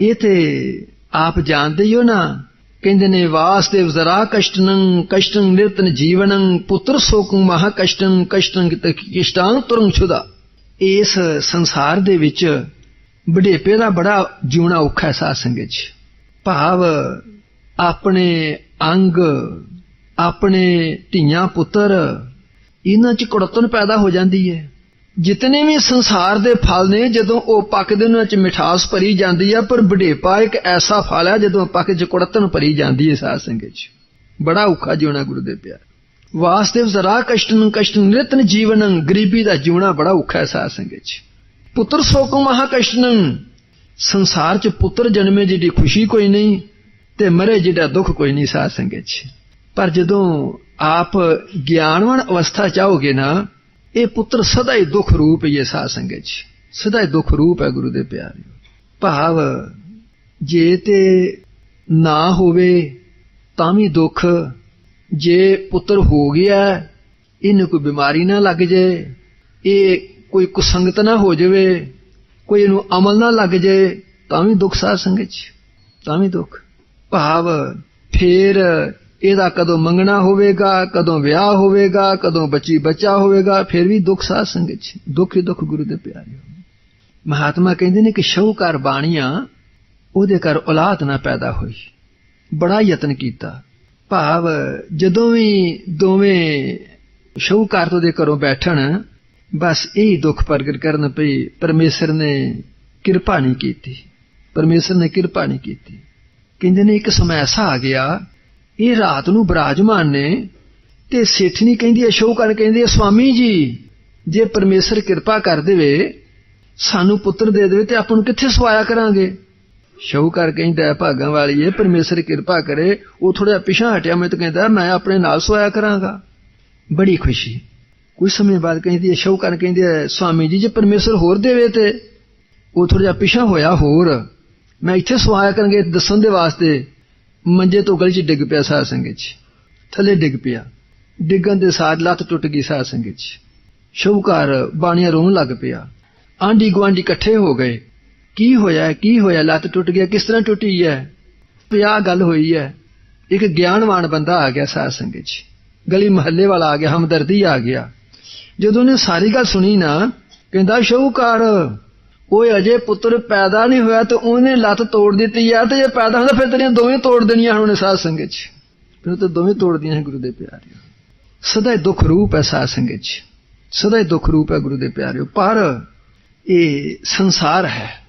ਇਹ ਤੇ ਆਪ ਜਾਣਦੇ ਹੋ ਨਾ। ਕਹਿੰਦੇ ਨੇ ਵਾਸਦੇਵ ਜ਼ਰਾ ਕਸ਼ਟਨੰ, ਕਸ਼ਟੰ ਨਿਰਤਨ ਜੀਵਨੰ, ਪੁੱਤਰ ਸੋਕੰ ਮਹਾ ਕਸ਼ਟੰ ਕਸ਼ਟੰ ਕਿਸ਼ਟਾਂ ਤੁਰੰ ਛੁਦਾ। ਇਸ ਸੰਸਾਰ ਦੇ ਵਿੱਚ ਬੁਢੇਪੇ ਦਾ ਬੜਾ ਜਿਉਣਾ ਔਖਾ ਹੈ ਸਾਧ ਸੰਗਤ ਚ ਭਾਵ ਆਪਣੇ ਅੰਗ, ਆਪਣੇ ਧੀਆਂ ਪੁੱਤਰ, ਇਹਨਾਂ ਚ ਕੁੜਤਨ ਪੈਦਾ ਹੋ ਜਾਂਦੀ ਹੈ। ਜਿਤਨੇ ਵੀ ਸੰਸਾਰ ਦੇ ਫਲ ਨੇ, ਜਦੋਂ ਉਹ ਪੱਕਦੇ ਉਹਨਾਂ ਚ ਮਿਠਾਸ ਭਰੀ ਜਾਂਦੀ ਹੈ ਪਰ ਬੁਢੇਪਾ ਇੱਕ ਐਸਾ ਫਲ ਹੈ ਜਦੋਂ ਪੱਕ ਚ ਕੁੜਤਨ ਭਰੀ ਜਾਂਦੀ ਹੈ ਸਾਧ ਸੰਗਤ ਚ। ਬੜਾ ਔਖਾ ਜਿਉਣਾ ਗੁਰੂ ਦੇ ਪਿਆਰ। ਵਾਸਤਵ ਜ਼ਰਾ ਕਸ਼ਟਨ ਕਸ਼ਟਨ ਨਿਰਤਨ ਜੀਵਨੰ, ਗਰੀਬੀ ਦਾ ਜਿਉਣਾ ਬੜਾ ਔਖਾ ਹੈ ਸਾਧ ਸੰਗਤ ਚ। ਪੁੱਤਰ ਸੋਕੋ ਮਹਾ ਕਸ਼ਟਨੰ। ਸੰਸਾਰ ਚ ਪੁੱਤਰ ਜਨਮੇ ਜਿਹੜੀ ਖੁਸ਼ੀ ਕੋਈ ਨਹੀਂ, ਤੇ ਮਰੇ ਜਿਹੜਾ ਦੁੱਖ ਕੋਈ ਨਹੀਂ ਸਾਧ ਸੰਗਤ ਚ। ਪਰ ਜਦੋਂ ਆਪ ਗਿਆਨਵਾਨ ਅਵਸਥਾ ਚਾਹੋਗੇ ਨਾ ਇਹ ਪੁੱਤਰ ਸਦਾ ਹੀ ਦੁੱਖ ਰੂਪ ਹੀ ਹੈ ਸਾਧ ਸੰਗਤ ਚ। ਸਦਾ ਹੀ ਦੁੱਖ ਰੂਪ ਹੈ ਗੁਰੂ ਦੇ ਪਿਆਰਿਓ ਭਾਵ ਜੇ ਤੇ ਨਾ ਹੋਵੇ ਤਾਂ ਵੀ ਦੁੱਖ। ਜੇ ਪੁੱਤਰ ਹੋ ਗਿਆ, ਇਹਨੂੰ ਕੋਈ ਬਿਮਾਰੀ ਨਾ ਲੱਗ ਜਾਏ ਇਹ ਕੋਈ ਕੁਸੰਗਤ ਨਾ ਹੋ ਜਾਵੇ, ਕੋਈ ਇਹਨੂੰ ਅਮਲ ਨਾ ਲੱਗ ਜਾਏ ਤਾਂ ਵੀ ਦੁੱਖ ਸਾਧ ਸੰਗਤ ਚ। ਤਾਂ ਵੀ ਦੁੱਖ। ਭਾਵ ਫੇਰ ਇਹਦਾ ਕਦੋਂ ਮੰਗਣਾ ਹੋਵੇਗਾ, ਕਦੋਂ ਵਿਆਹ ਹੋਵੇਗਾ, ਕਦੋਂ ਬੱਚੀ ਬੱਚਾ ਹੋਵੇਗਾ, ਫਿਰ ਵੀ ਦੁੱਖ ਸਾਧ ਸੰਗਤ ਚ, ਦੁੱਖ ਹੀ ਦੁੱਖ ਗੁਰੂ ਦੇ ਪਿਆਰੇ ਮਹਾਤਮਾ ਕਹਿੰਦੇ ਨੇ ਕਿ ਸ਼ੌਕਾਰ ਬਾਣੀਆਂ, ਉਹਦੇ ਘਰ ਔਲਾਦ ਨਾ ਪੈਦਾ ਹੋਈ। ਬੜਾ ਯਤਨ ਕੀਤਾ। ਭਾਵ ਜਦੋਂ ਵੀ ਦੋਵੇਂ ਸ਼ੌਕਾਰ ਤੋਂ ਦੇ ਘਰੋਂ ਬੈਠਣ, ਬਸ ਇਹ ਦੁੱਖ ਪ੍ਰਗਟ ਕਰਨ ਪਈ ਪਰਮੇਸ਼ਰ ਨੇ ਕਿਰਪਾ ਨਹੀਂ ਕੀਤੀ। ਪਰਮੇਸ਼ਰ ਨੇ ਕਿਰਪਾ ਨਹੀਂ ਕੀਤੀ। ਕਹਿੰਦੇ ਨੇ ਇੱਕ ਸਮਾਂ ਐਸਾ ਆ ਗਿਆ ਇਹ ਰਾਤ ਨੂੰ ਬਰਾਜਮਾਨ ਨੇ ਤੇ ਸੇਠਣੀ ਕਹਿੰਦੀ ਹੈ ਸ਼ੋਕਨ ਕਹਿੰਦੀ ਹੈ ਸਵਾਮੀ ਜੀ, ਜੇ ਪਰਮੇਸ਼ਰ ਕਿਰਪਾ ਕਰ ਦੇਵੇ, ਸਾਨੂੰ ਪੁੱਤਰ ਦੇ ਦੇਵੇ ਤੇ ਆਪਾਂ ਨੂੰ ਕਿੱਥੇ ਸਵਾਇਆ ਕਰਾਂਗੇ? ਸ਼ੌਕਰ ਕਹਿੰਦਾ ਹੈ ਭਾਗਾਂ ਵਾਲੀ ਇਹ ਪਰਮੇਸ਼ਰ ਕਿਰਪਾ ਕਰੇ। ਉਹ ਥੋੜਾ ਪਿਛਾ ਹਟਿਆ, ਮੈਂ ਤਾਂ ਕਹਿੰਦਾ, ਮੈਂ ਆਪਣੇ ਨਾਲ ਸਵਾਇਆ ਕਰਾਂਗਾ। ਬੜੀ ਖੁਸ਼ੀ। ਕੁਝ ਸਮੇਂ ਬਾਅਦ ਕਹਿੰਦੀ ਹੈ ਸ਼ੌਕਰ ਕਹਿੰਦੀ ਹੈ ਸਵਾਮੀ ਜੀ, ਜੇ ਪਰਮੇਸ਼ਰ ਹੋਰ ਦੇਵੇ ਤੇ? ਉਹ ਥੋੜਾ ਜਿਹਾ ਪਿਛਾ ਹੋਇਆ, ਹੋਰ, ਮੈਂ ਇੱਥੇ ਸਵਾਇਆ ਕਰਾਂਗੇ, ਦੱਸਣ ਦੇ ਵਾਸਤੇ। ਮੰਜੇ ਤੋਂ ਗਲੀ 'ਚ ਡਿੱਗ ਪਿਆ ਸਾਧ ਸੰਗਤ 'ਚ। ਥੱਲੇ ਡਿੱਗ ਪਿਆ। ਡਿੱਗਣ ਦੇ ਸਾਥ ਲੱਤ ਟੁੱਟ ਗਈ ਸਾਧ ਸੰਗਤ 'ਚ। ਸ਼ੌਕਰ ਬਾਣੀਆਂ ਰੋਣ ਲੱਗ ਪਿਆ। ਆਂਢੀ ਗੁਆਂਢੀ ਇਕੱਠੇ ਹੋ ਗਏ। ਕੀ ਹੋਇਆ ਕੀ ਹੋਇਆ? ਲੱਤ ਟੁੱਟ ਗਿਆ। ਕਿਸ ਤਰ੍ਹਾਂ ਟੁੱਟੀ ਹੈ? ਪਿਆ ਗੱਲ ਹੋਈ ਹੈ। ਇੱਕ ਗਿਆਨਵਾਨ ਬੰਦਾ ਆ ਗਿਆ ਸਾਧ ਸੰਗਤ 'ਚ। ਗਲੀ ਮਹੱਲੇ ਵਾਲਾ ਆ ਗਿਆ, ਹਮਦਰਦੀ ਆ ਗਿਆ। ਜਦੋਂ ਉਹਨੇ ਸਾਰੀ ਗੱਲ ਸੁਣੀ ਨਾ, ਕਹਿੰਦਾ ਸ਼ੌਕਰ ਓਏ ਅਜੇ ਪੁੱਤਰ ਪੈਦਾ ਨਹੀਂ ਹੋਇਆ ਤੇ ਉਹਨੇ ਲੱਤ ਤੋੜ ਦਿੱਤੀ ਆ ਤੇ ਜੇ ਪੈਦਾ ਹੁੰਦਾ ਫਿਰ ਤੇਰੀਆਂ ਦੋਵੇਂ ਤੋੜ ਦੇਣੀਆਂ ਹਨ ਉਹਨੇ ਸਾਧ ਸੰਗਤ 'ਚ। ਫਿਰ ਤੇ ਦੋਵੇਂ ਤੋੜਦੀਆਂ ਹੈ ਗੁਰੂ ਦੇ ਪਿਆਰਿਓ। ਸਦਾ ਹੀ ਦੁੱਖ ਰੂਪ ਹੈ ਸਾਧ ਸੰਗਤ 'ਚ। ਸਦਾ ਹੀ ਦੁੱਖ ਰੂਪ ਹੈ ਗੁਰੂ ਦੇ ਪਿਆਰਿਓ। ਪਰ ਇਹ ਸੰਸਾਰ ਹੈ।